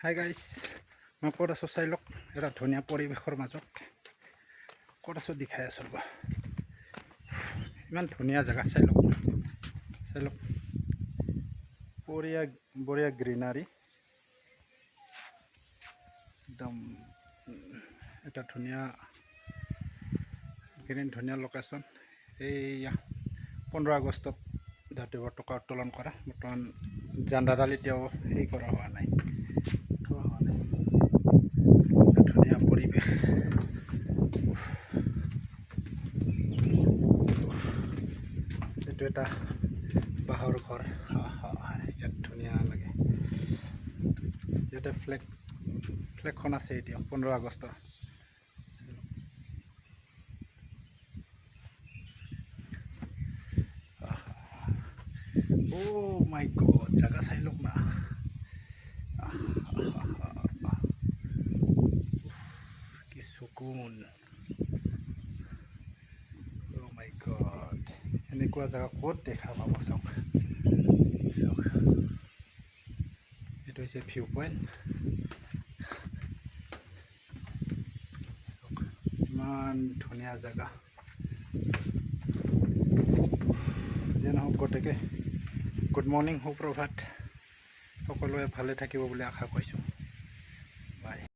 Hi guys মই ক'ত আছোঁ চাই লওক এটা ধুনীয়া পৰিৱেশৰ মাজত ক'ত আছোঁ দেখাই আছোঁ ৰ'ব ইমান ধুনীয়া জেগা চাই লওক চাই লওক বঢ়িয়া বঢ়িয়া গ্ৰীনাৰী একদম এটা ধুনীয়া গ্ৰীণ ধুনীয়া লোকেশ্যন এইয়া পোন্ধৰ আগষ্টত জাতীয় পতাকা উত্তোলন কৰা বৰ্তমান জাণ্ডাডাল এতিয়াও হেৰি কৰা হোৱা নাই এইটো এটা বাঁহৰ ঘৰ। ইয়াত ধুনীয়া লাগে। ইয়াতে ফ্লেগ ফ্লেগখন আছে এতিয়া পোন্ধৰ আগষ্টৰ Oh my god, চাই লওক না। কি চকুন Oh my god, এনেকুৱা জেগা ক'ত দেখা পাব চাওক। চাওক। এইটো হৈছে ভিউ পইণ্ট চাওক, ইমান ধুনীয়া জেগা। যে নহওক গতিকে গুড মৰ্ণিং সুপ্ৰভাত। সকলোৱে ভালে থাকিব বুলি আশা কৰিছোঁ।